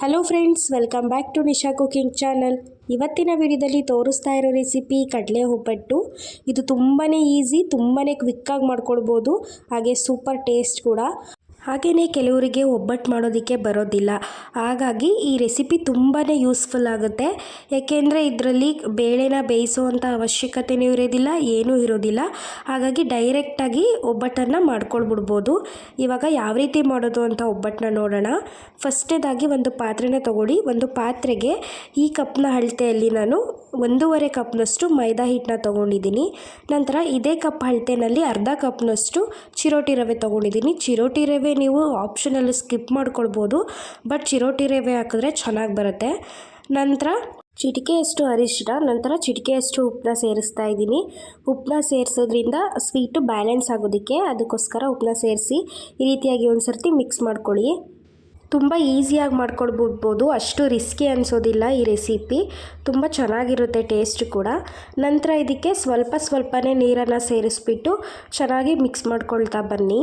Hello friends welcome back to Nisha cooking channel ಇವತ್ತಿನ ವಿಡಿಯೋದಲ್ಲಿ ತೋರಿಸ್ತಾ ಇರೋ ರೆಸಿಪಿ ಕಡಲೆ ಒಬ್ಬಟ್ಟು ಇದು ತುಂಬಾ ಈಸಿ ತುಂಬಾ ಕ್ವಿಕ್ಕಾಗಿ ಮಾಡ್ಕೊಳ್ಬೋದು ಹಾಗೆ ಸೂಪರ್ ಟೇಸ್ಟ್ ಕೂಡ. ಹಾಗೆಯೇ ಕೆಲವರಿಗೆ ಒಬ್ಬಟ್ಟು ಮಾಡೋದಕ್ಕೆ ಬರೋದಿಲ್ಲ. ಹಾಗಾಗಿ ಈ ರೆಸಿಪಿ ತುಂಬಾ ಯೂಸ್ಫುಲ್ ಆಗುತ್ತೆ. ಏಕೆಂದರೆ ಇದರಲ್ಲಿ ಬೇಳೆನ ಬೇಯಿಸುವಂಥ ಅವಶ್ಯಕತೆಯೂ ಇರೋದಿಲ್ಲ, ಏನೂ ಇರೋದಿಲ್ಲ. ಹಾಗಾಗಿ ಡೈರೆಕ್ಟಾಗಿ ಒಬ್ಬಟ್ಟನ್ನು ಮಾಡ್ಕೊಳ್ಬಿಡ್ಬೋದು. ಇವಾಗ ಯಾವ ರೀತಿ ಮಾಡೋದು ಅಂತ ಒಬ್ಬಟ್ಟನ್ನ ನೋಡೋಣ. ಫಸ್ಟೇದಾಗಿ ಒಂದು ಪಾತ್ರೆನ ತಗೊಳ್ಳಿ. ಒಂದು ಪಾತ್ರೆಗೆ ಈ ಕಪ್ನ ಅಳತೆಯಲ್ಲಿ ನಾನು ಒಂದೂವರೆ ಕಪ್ನಷ್ಟು ಮೈದಾ ಹಿಟ್ಟನ್ನ ತೊಗೊಂಡಿದ್ದೀನಿ. ನಂತರ ಇದೇ ಕಪ್ ಅಳತೆಯಲ್ಲಿ ಅರ್ಧ ಕಪ್ನಷ್ಟು ಚಿರೋಟಿ ರವೆ ತೊಗೊಂಡಿದ್ದೀನಿ. ಚಿರೋಟಿ ರವೆ ನೀವು ಆಪ್ಷನಲ್ಲಿ ಸ್ಕಿಪ್ ಮಾಡ್ಕೊಳ್ಬೋದು, ಬಟ್ ಚಿರೋಟಿ ರವೆ ಹಾಕಿದ್ರೆ ಚೆನ್ನಾಗಿ ಬರುತ್ತೆ. ನಂತರ ಚಿಟಿಕೆಯಷ್ಟು ಅರಿಶಿನ ನಂತರ ಚಿಟಿಕೆಯಷ್ಟು ಉಪ್ಪನ್ನ ಸೇರಿಸ್ತಾ ಇದ್ದೀನಿ. ಉಪ್ಪನ್ನ ಸೇರಿಸೋದ್ರಿಂದ ಸ್ವೀಟು ಬ್ಯಾಲೆನ್ಸ್ ಆಗೋದಕ್ಕೆ ಅದಕ್ಕೋಸ್ಕರ ಉಪ್ಪನ್ನ ಸೇರಿಸಿ ಈ ರೀತಿಯಾಗಿ ಒಂದು ಸರ್ತಿ ಮಿಕ್ಸ್ ಮಾಡ್ಕೊಳ್ಳಿ. ತುಂಬ ಈಸಿಯಾಗಿ ಮಾಡ್ಕೊಳ್ಬಿಡ್ಬೋದು, ಅಷ್ಟು ರಿಸ್ಕಿ ಅನಿಸೋದಿಲ್ಲ ಈ ರೆಸಿಪಿ. ತುಂಬ ಚೆನ್ನಾಗಿರುತ್ತೆ ಟೇಸ್ಟ್ ಕೂಡ. ನಂತರ ಇದಕ್ಕೆ ಸ್ವಲ್ಪ ಸ್ವಲ್ಪನೇ ನೀರನ್ನು ಸೇರಿಸ್ಬಿಟ್ಟು ಚೆನ್ನಾಗಿ ಮಿಕ್ಸ್ ಮಾಡ್ಕೊಳ್ತಾ ಬನ್ನಿ.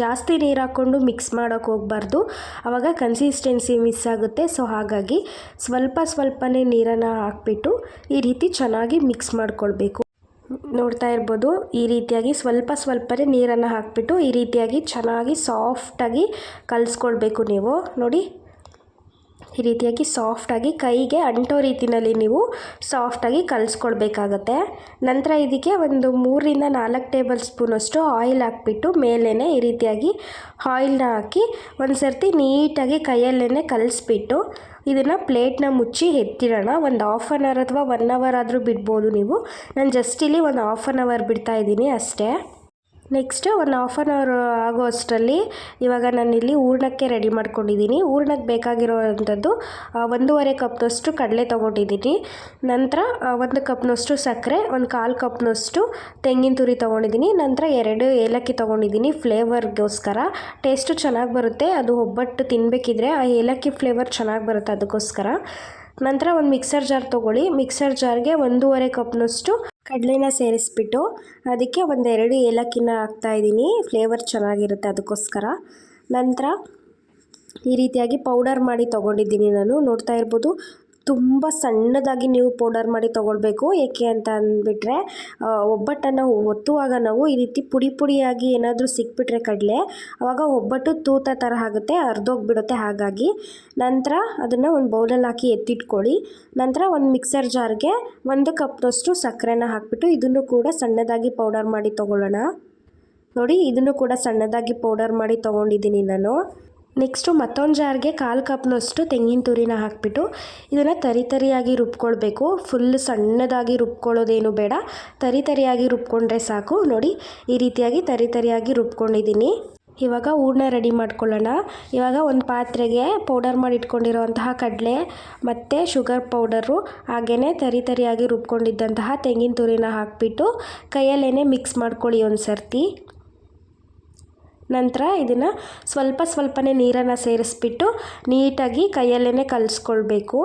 ಜಾಸ್ತಿ ನೀರು ಹಾಕ್ಕೊಂಡು ಮಿಕ್ಸ್ ಮಾಡೋಕ್ಕೆ ಹೋಗಬಾರ್ದು. ಆವಾಗ ಕನ್ಸಿಸ್ಟೆನ್ಸಿ ಮಿಸ್ ಆಗುತ್ತೆ. ಸೊ ಹಾಗಾಗಿ ಸ್ವಲ್ಪ ಸ್ವಲ್ಪನೇ ನೀರನ್ನು ಹಾಕ್ಬಿಟ್ಟು ಈ ರೀತಿ ಚೆನ್ನಾಗಿ ಮಿಕ್ಸ್ ಮಾಡ್ಕೊಳ್ಬೇಕು. ನೋಡ್ತಾ ಇರ್ಬೋದು, ಈ ರೀತಿಯಾಗಿ ಸ್ವಲ್ಪ ಸ್ವಲ್ಪನೇ ನೀರನ್ನು ಹಾಕಿಬಿಟ್ಟು ಈ ರೀತಿಯಾಗಿ ಚೆನ್ನಾಗಿ ಸಾಫ್ಟಾಗಿ ಕಲಿಸ್ಕೊಳ್ಬೇಕು ನೀವು. ನೋಡಿ ಈ ರೀತಿಯಾಗಿ ಸಾಫ್ಟಾಗಿ ಕೈಗೆ ಅಂಟೋ ರೀತಿಯಲ್ಲಿ ನೀವು ಸಾಫ್ಟಾಗಿ ಕಲಿಸ್ಕೊಳ್ಬೇಕಾಗತ್ತೆ. ನಂತರ ಇದಕ್ಕೆ ಒಂದು ಮೂರರಿಂದ ನಾಲ್ಕು ಟೇಬಲ್ ಸ್ಪೂನಷ್ಟು ಆಯಿಲ್ ಹಾಕ್ಬಿಟ್ಟು ಮೇಲೇ ಈ ರೀತಿಯಾಗಿ ಆಯಿಲ್ನ ಹಾಕಿ ಒಂದು ಸರ್ತಿ ನೀಟಾಗಿ ಕೈಯಲ್ಲೇ ಕಲಿಸ್ಬಿಟ್ಟು ಇದನ್ನು ಪ್ಲೇಟ್ನ ಮುಚ್ಚಿ ಎತ್ತಿಡೋಣ ಒಂದು ಹಾಫ್ ಆನ್ ಅವರ್ ಅಥವಾ ಒನ್ ಅವರ್ ಆದರೂ ಬಿಡ್ಬೋದು ನೀವು. ನಾನು ಜಸ್ಟ್ ಇಲ್ಲಿ ಒಂದು ಹಾಫ್ ಆನ್ ಅವರ್ ಬಿಡ್ತಾ ಇದ್ದೀನಿ ಅಷ್ಟೇ. ನೆಕ್ಸ್ಟ್ ಒಂದು ಹಾಫ್ ಆನ್ ಅವರ್ ಆಗೋ ಅಷ್ಟರಲ್ಲಿ ಇವಾಗ ನಾನಿಲ್ಲಿ ಹೂರ್ಣಕ್ಕೆ ರೆಡಿ ಮಾಡ್ಕೊಂಡಿದ್ದೀನಿ. ಹೂರ್ಣಕ್ಕೆ ಬೇಕಾಗಿರೋವಂಥದ್ದು ಒಂದೂವರೆ ಕಪ್ನಷ್ಟು ಕಡಲೆ ತೊಗೊಂಡಿದ್ದೀನಿ. ನಂತರ ಒಂದು ಕಪ್ನಷ್ಟು ಸಕ್ಕರೆ, ಒಂದು ಕಾಲು ಕಪ್ನಷ್ಟು ತೆಂಗಿನ ತುರಿ ತೊಗೊಂಡಿದ್ದೀನಿ. ನಂತರ ಎರಡು ಏಲಕ್ಕಿ ತೊಗೊಂಡಿದ್ದೀನಿ ಫ್ಲೇವರ್ಗೋಸ್ಕರ. ಟೇಸ್ಟು ಚೆನ್ನಾಗಿ ಬರುತ್ತೆ, ಅದು ಒಬ್ಬಟ್ಟು ತಿನ್ನಬೇಕಿದ್ರೆ ಆ ಏಲಕ್ಕಿ ಫ್ಲೇವರ್ ಚೆನ್ನಾಗಿ ಬರುತ್ತೆ ಅದಕ್ಕೋಸ್ಕರ. ನಂತರ ಒಂದು ಮಿಕ್ಸರ್ ಜಾರ್ ತೊಗೊಳ್ಳಿ. ಮಿಕ್ಸರ್ ಜಾರ್ಗೆ ಒಂದೂವರೆ ಕಪ್ನಷ್ಟು ಕಡಲೆನ ಸೇರಿಸ್ಬಿಟ್ಟು ಅದಕ್ಕೆ ಒಂದೆರಡು ಏಲಕ್ಕಿನ ಹಾಕ್ತಾಯಿದ್ದೀನಿ ಫ್ಲೇವರ್ ಚೆನ್ನಾಗಿರುತ್ತೆ ಅದಕ್ಕೋಸ್ಕರ. ನಂತರ ಈ ರೀತಿಯಾಗಿ ಪೌಡರ್ ಮಾಡಿ ತೊಗೊಂಡಿದ್ದೀನಿ ನಾನು. ನೋಡ್ತಾ ಇರ್ಬೋದು ಸಣ್ಣದಾಗಿ ನೀವು ಪೌಡರ್ ಮಾಡಿ ತೊಗೊಳ್ಬೇಕು. ಏಕೆ ಅಂತ ಅಂದ್ಬಿಟ್ರೆ ಒಬ್ಬಟ್ಟನ್ನು ಒತ್ತುವಾಗ ನಾವು ಈ ರೀತಿ ಪುಡಿ ಪುಡಿಯಾಗಿ ಏನಾದರೂ ಸಿಕ್ಬಿಟ್ರೆ ಕಡಲೆ ಆವಾಗ ಒಬ್ಬಟ್ಟು ತೂತ ಥರ ಆಗುತ್ತೆ ಅರ್ಧೋಗ್ಬಿಡುತ್ತೆ ಹಾಗಾಗಿ ನಂತರ ಅದನ್ನು ಒಂದು ಬೌಲಲ್ಲಿ ಹಾಕಿ ಎತ್ತಿಟ್ಕೊಳ್ಳಿ. ನಂತರ ಒಂದು ಮಿಕ್ಸರ್ ಜಾರ್ಗೆ ಒಂದು ಕಪ್ನಷ್ಟು ಸಕ್ಕರೆನ ಹಾಕಿಬಿಟ್ಟು ಇದನ್ನು ಕೂಡ ಸಣ್ಣದಾಗಿ ಪೌಡರ್ ಮಾಡಿ ತೊಗೊಳ್ಳೋಣ. ನೋಡಿ, ಇದನ್ನು ಕೂಡ ಸಣ್ಣದಾಗಿ ಪೌಡರ್ ಮಾಡಿ ತೊಗೊಂಡಿದ್ದೀನಿ ನಾನು. ನೆಕ್ಸ್ಟು ಮತ್ತೊಂದು ಜಾರ್ಗೆ ಕಾಲು ಕಪ್ನಷ್ಟು ತೆಂಗಿನ ತುರಿನ ಹಾಕಿಬಿಟ್ಟು ಇದನ್ನು ತರಿ ತರಿಯಾಗಿ ರುಬ್ಕೊಳ್ಬೇಕು. ಫುಲ್ ಸಣ್ಣದಾಗಿ ರುಬ್ಕೊಳ್ಳೋದೇನು ಬೇಡ. ತರಿ ತರಿಯಾಗಿ ರುಬ್ಕೊಂಡ್ರೆ ಸಾಕು. ನೋಡಿ, ಈ ರೀತಿಯಾಗಿ ತರಿ ತರಿಯಾಗಿ ರುಬ್ಕೊಂಡಿದ್ದೀನಿ. ಇವಾಗ ಹೂರ್ಣ ರೆಡಿ ಮಾಡ್ಕೊಳ್ಳೋಣ. ಇವಾಗ ಒಂದು ಪಾತ್ರೆಗೆ ಪೌಡರ್ ಮಾಡಿ ಇಟ್ಕೊಂಡಿರೋವಂತಹ ಕಡಲೆ, ಮತ್ತು ಶುಗರ್ ಪೌಡರು ಹಾಗೆಯೇ ತರಿ ತರಿಯಾಗಿ ರುಬ್ಕೊಂಡಿದ್ದಂತಹ ತೆಂಗಿನ ತುರಿನ ಹಾಕಿಬಿಟ್ಟು ಕೈಯಲ್ಲೇ ಮಿಕ್ಸ್ ಮಾಡ್ಕೊಳ್ಳಿ ಒಂದು ಸರ್ತಿ ನಂತರ ಇದನ್ನು ಸ್ವಲ್ಪ ಸ್ವಲ್ಪನೇ ನೀರನ್ನು ಸೇರಿಸ್ಬಿಟ್ಟು ನೀಟಾಗಿ ಕೈಯಲ್ಲೇ ಕಲಿಸ್ಕೊಳ್ಬೇಕು.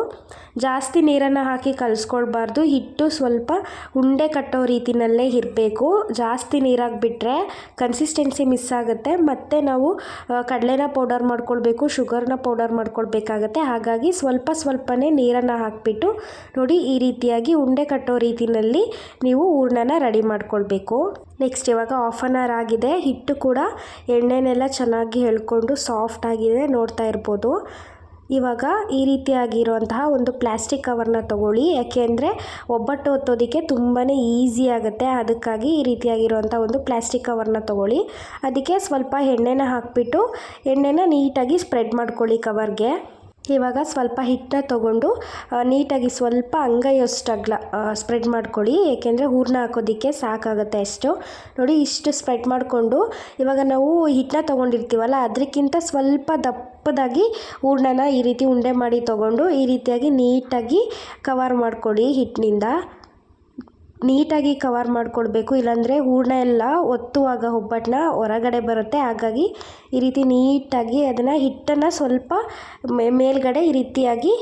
ಜಾಸ್ತಿ ನೀರನ್ನು ಹಾಕಿ ಕಲಿಸ್ಕೊಳ್ಬಾರ್ದು. ಹಿಟ್ಟು ಸ್ವಲ್ಪ ಉಂಡೆ ಕಟ್ಟೋ ರೀತಿಯಲ್ಲೇ ಇರಬೇಕು. ಜಾಸ್ತಿ ನೀರಾಗಿಬಿಟ್ರೆ ಕನ್ಸಿಸ್ಟೆನ್ಸಿ ಮಿಸ್ ಆಗುತ್ತೆ. ಮತ್ತು ನಾವು ಕಡಲೆನ ಪೌಡರ್ ಮಾಡ್ಕೊಳ್ಬೇಕು ಶುಗರ್ನ ಪೌಡರ್ ಮಾಡ್ಕೊಳ್ಬೇಕಾಗತ್ತೆ. ಹಾಗಾಗಿ ಸ್ವಲ್ಪ ಸ್ವಲ್ಪನೇ ನೀರನ್ನು ಹಾಕಿಬಿಟ್ಟು ನೋಡಿ ಈ ರೀತಿಯಾಗಿ ಉಂಡೆ ಕಟ್ಟೋ ರೀತಿಯಲ್ಲಿ ನೀವು ಹೂರ್ಣನ ರೆಡಿ ಮಾಡ್ಕೊಳ್ಬೇಕು. ನೆಕ್ಸ್ಟ್ ಇವಾಗ ಆಫ್ ಆನ್ ಅವರ್ ಆಗಿದೆ. ಹಿಟ್ಟು ಕೂಡ ಎಣ್ಣೆನೆಲ್ಲ ಚೆನ್ನಾಗಿ ಎಳ್ಕೊಂಡು ಸಾಫ್ಟ್ ಆಗಿದೆ ನೋಡ್ತಾ ಇರ್ಬೋದು. ಇವಾಗ ಈ ರೀತಿಯಾಗಿರುವಂತಹ ಒಂದು ಪ್ಲಾಸ್ಟಿಕ್ ಕವರ್ನ ತೊಗೊಳ್ಳಿ. ಯಾಕೆಂದರೆ ಒಬ್ಬಟ್ಟು ಒತ್ತೋದಕ್ಕೆ ತುಂಬಾ ಈಸಿ ಆಗುತ್ತೆ. ಅದಕ್ಕಾಗಿ ಈ ರೀತಿಯಾಗಿರುವಂಥ ಒಂದು ಪ್ಲಾಸ್ಟಿಕ್ ಕವರ್ನ ತೊಗೊಳ್ಳಿ. ಅದಕ್ಕೆ ಸ್ವಲ್ಪ ಎಣ್ಣೆನ ಹಾಕಿಬಿಟ್ಟು, ಎಣ್ಣೆನ ನೀಟಾಗಿ ಸ್ಪ್ರೆಡ್ ಮಾಡ್ಕೊಳ್ಳಿ ಕವರ್ಗೆ ಇವಾಗ ಸ್ವಲ್ಪ ಹಿಟ್ಟನ್ನ ತೊಗೊಂಡು ನೀಟಾಗಿ ಸ್ವಲ್ಪ ಅಂಗೈಯಷ್ಟು ಅಗಲ ಸ್ಪ್ರೆಡ್ ಮಾಡ್ಕೊಳ್ಳಿ. ಏಕೆಂದರೆ ಹೂರಣ ಹಾಕೋದಕ್ಕೆ ಸಾಕಾಗುತ್ತೆ ಅಷ್ಟು. ನೋಡಿ, ಇಷ್ಟು ಸ್ಪ್ರೆಡ್ ಮಾಡಿಕೊಂಡು, ಇವಾಗ ನಾವು ಹಿಟ್ಟನ್ನ ತೊಗೊಂಡಿರ್ತೀವಲ್ಲ ಅದಕ್ಕಿಂತ ಸ್ವಲ್ಪ ದಪ್ಪದಾಗಿ ಹೂರ್ಣನ ಈ ರೀತಿ ಉಂಡೆ ಮಾಡಿ ತೊಗೊಂಡು, ಈ ರೀತಿಯಾಗಿ ನೀಟಾಗಿ ಕವರ್ ಮಾಡ್ಕೊಳ್ಳಿ ಹಿಟ್ಟಿನಿಂದ ನೀಟಾಗಿ ಕವರ್ ಮಾಡಿಕೊಳ್ಬೇಕು ಇಲ್ಲಾಂದರೆ ಹೂರಣ ಎಲ್ಲ ಒತ್ತುವಾಗ ಒಬ್ಬಟ್ಟನ್ನ ಹೊರಗಡೆ ಬರುತ್ತೆ. ಹಾಗಾಗಿ ಈ ರೀತಿ ನೀಟಾಗಿ ಅದನ್ನು ಹಿಟ್ಟನ್ನು ಸ್ವಲ್ಪ ಮೇಲ್ಗಡೆ ಈ ರೀತಿಯಾಗಿ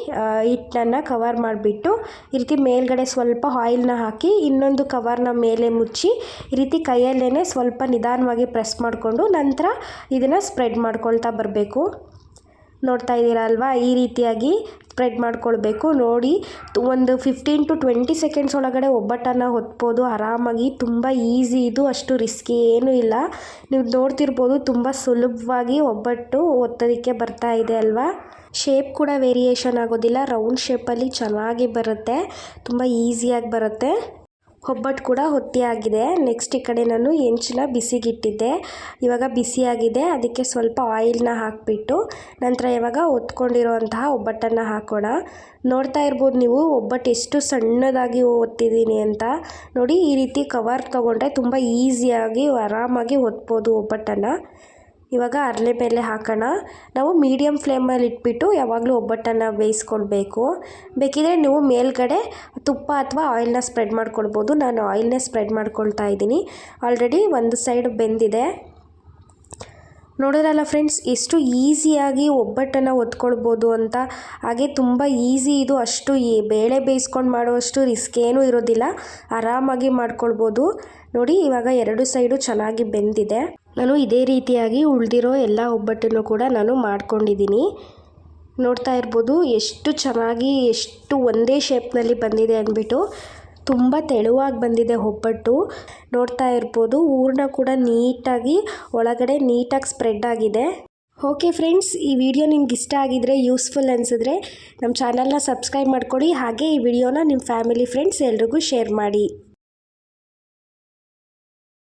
ಹಿಟ್ಟನ್ನು ಕವರ್ ಮಾಡಿಬಿಟ್ಟು ಈ ರೀತಿ ಮೇಲ್ಗಡೆ ಸ್ವಲ್ಪ ಆಯಿಲ್ನ ಹಾಕಿ ಇನ್ನೊಂದು ಕವರ್ನ ಮೇಲೆ ಮುಚ್ಚಿ ಈ ರೀತಿ ಕೈಯಲ್ಲೇ ಸ್ವಲ್ಪ ನಿಧಾನವಾಗಿ ಪ್ರೆಸ್ ಮಾಡಿಕೊಂಡು ನಂತರ ಇದನ್ನು ಸ್ಪ್ರೆಡ್ ಮಾಡ್ಕೊಳ್ತಾ ಬರಬೇಕು. ನೋಡ್ತಾ ಇದ್ದೀರಾ ಅಲ್ವಾ ಈ ರೀತಿಯಾಗಿ ಸ್ಪ್ರೆಡ್ ಮಾಡ್ಕೊಳ್ಬೇಕು. ನೋಡಿ ಒಂದು ಫಿಫ್ಟೀನ್ ಟು ಟ್ವೆಂಟಿ ಸೆಕೆಂಡ್ಸ್ ಒಳಗಡೆ ಒಬ್ಬಟ್ಟನ್ನು ಹೊತ್ಬೋದು. ಆರಾಮಾಗಿ, ತುಂಬ ಈಸಿ ಇದು, ಅಷ್ಟು ರಿಸ್ಕಿ ಏನೂ ಇಲ್ಲ. ನೀವು ನೋಡ್ತಿರ್ಬೋದು, ತುಂಬ ಸುಲಭವಾಗಿ ಒಬ್ಬಟ್ಟು ಒತ್ತೋದಕ್ಕೆ ಬರ್ತಾ ಇದೆ ಅಲ್ವಾ? ಶೇಪ್ ಕೂಡ ವೇರಿಯೇಷನ್ ಆಗೋದಿಲ್ಲ. ರೌಂಡ್ ಶೇಪಲ್ಲಿ ಚೆನ್ನಾಗಿ ಬರುತ್ತೆ. ತುಂಬ ಈಸಿಯಾಗಿ ಬರುತ್ತೆ. ಒಬ್ಬಟ್ಟು ಕೂಡ ಹೊತ್ತಿ ಆಗಿದೆ. ನೆಕ್ಸ್ಟ್ ಈ ಕಡೆ ನಾನು ಹೆಂಚಿನ ಬಿಸಿಗಿಟ್ಟಿದ್ದೆ. ಇವಾಗ ಬಿಸಿಯಾಗಿದೆ ಅದಕ್ಕೆ ಸ್ವಲ್ಪ ಆಯಿಲ್ನ ಹಾಕಿಬಿಟ್ಟು ನಂತರ ಇವಾಗ ಒತ್ಕೊಂಡಿರುವಂತಹ ಒಬ್ಬಟ್ಟನ್ನು ಹಾಕೋಣ. ನೋಡ್ತಾ ಇರ್ಬೋದು ನೀವು, ಒಬ್ಬಟ್ಟು ಎಷ್ಟು ಸಣ್ಣದಾಗಿ ಒತ್ತಿದ್ದೀನಿ ಅಂತ. ನೋಡಿ, ಈ ರೀತಿ ಕವರ್ ತೊಗೊಂಡ್ರೆ ತುಂಬ ಈಸಿಯಾಗಿ ಆರಾಮಾಗಿ ಒತ್ಬೋದು ಒಬ್ಬಟ್ಟನ್ನು. ಇವಾಗ ಬೇಳೆ ಹಾಕೋಣ. ನಾವು ಮೀಡಿಯಮ್ ಫ್ಲೇಮಲ್ಲಿ ಇಟ್ಬಿಟ್ಟು ಯಾವಾಗಲೂ ಒಬ್ಬಟ್ಟನ್ನು ಬೇಯಿಸ್ಕೊಳ್ಬೇಕು. ಬೇಕಿದ್ರೆ ನೀವು ಮೇಲ್ಗಡೆ ತುಪ್ಪ ಅಥವಾ ಆಯಿಲ್ನ ಸ್ಪ್ರೆಡ್ ಮಾಡ್ಕೊಳ್ಬೋದು. ನಾನು ಆಯಿಲ್ನೇ ಸ್ಪ್ರೆಡ್ ಮಾಡ್ಕೊಳ್ತಾ ಇದ್ದೀನಿ. ಆಲ್ರೆಡಿ ಒಂದು ಸೈಡ್ ಬೆಂದಿದೆ. ನೋಡಿದ್ರಲ್ಲ ಫ್ರೆಂಡ್ಸ್ ಎಷ್ಟು ಈಸಿಯಾಗಿ ಒಬ್ಬಟ್ಟನ್ನು ಒತ್ಕೊಳ್ಬೋದು ಅಂತ. ಹಾಗೆ ತುಂಬ ಈಸಿ ಇದು. ಅಷ್ಟು ಈ ಬೇಳೆ ಬೇಯಿಸ್ಕೊಂಡು ಮಾಡುವಷ್ಟು ರಿಸ್ಕ್ ಏನೂ ಇರೋದಿಲ್ಲ. ಆರಾಮಾಗಿ ಮಾಡ್ಕೊಳ್ಬೋದು. ನೋಡಿ, ಇವಾಗ ಎರಡು ಸೈಡು ಚೆನ್ನಾಗಿ ಬೆಂದಿದೆ. ನಾನು ಇದೇ ರೀತಿಯಾಗಿ ಉಳಿದಿರೋ ಎಲ್ಲ ಒಬ್ಬಟ್ಟನ್ನು ಕೂಡ ನಾನು ಮಾಡ್ಕೊಂಡಿದ್ದೀನಿ. ನೋಡ್ತಾ ಇರ್ಬೋದು, ಎಷ್ಟು ಚೆನ್ನಾಗಿ, ಎಷ್ಟು ಒಂದೇ ಶೇಪ್ನಲ್ಲಿ ಬಂದಿದೆ ಅಂದ್ಬಿಟ್ಟು. ತುಂಬ ತೆಳುವಾಗಿ ಬಂದಿದೆ ಒಬ್ಬಟ್ಟು. ನೋಡ್ತಾ ಇರ್ಬೋದು, ಹೂರ್ಣ ಕೂಡ ನೀಟಾಗಿ ಒಳಗಡೆ ನೀಟಾಗಿ ಸ್ಪ್ರೆಡ್ ಆಗಿದೆ. ಓಕೆ ಫ್ರೆಂಡ್ಸ್ ಈ ವಿಡಿಯೋ ನಿಮ್ಗೆ ಇಷ್ಟ ಆಗಿದ್ರೆ ಯೂಸ್ಫುಲ್ ಅನಿಸಿದ್ರೆ ನಮ್ಮ ಚಾನಲ್ನ ಸಬ್ಸ್ಕ್ರೈಬ್ ಮಾಡ್ಕೊಳ್ಳಿ ಹಾಗೆ ಈ ವಿಡಿಯೋನ ನಿಮ್ಮ ಫ್ಯಾಮಿಲಿ ಫ್ರೆಂಡ್ಸ್ ಎಲ್ರಿಗೂ ಶೇರ್ ಮಾಡಿ.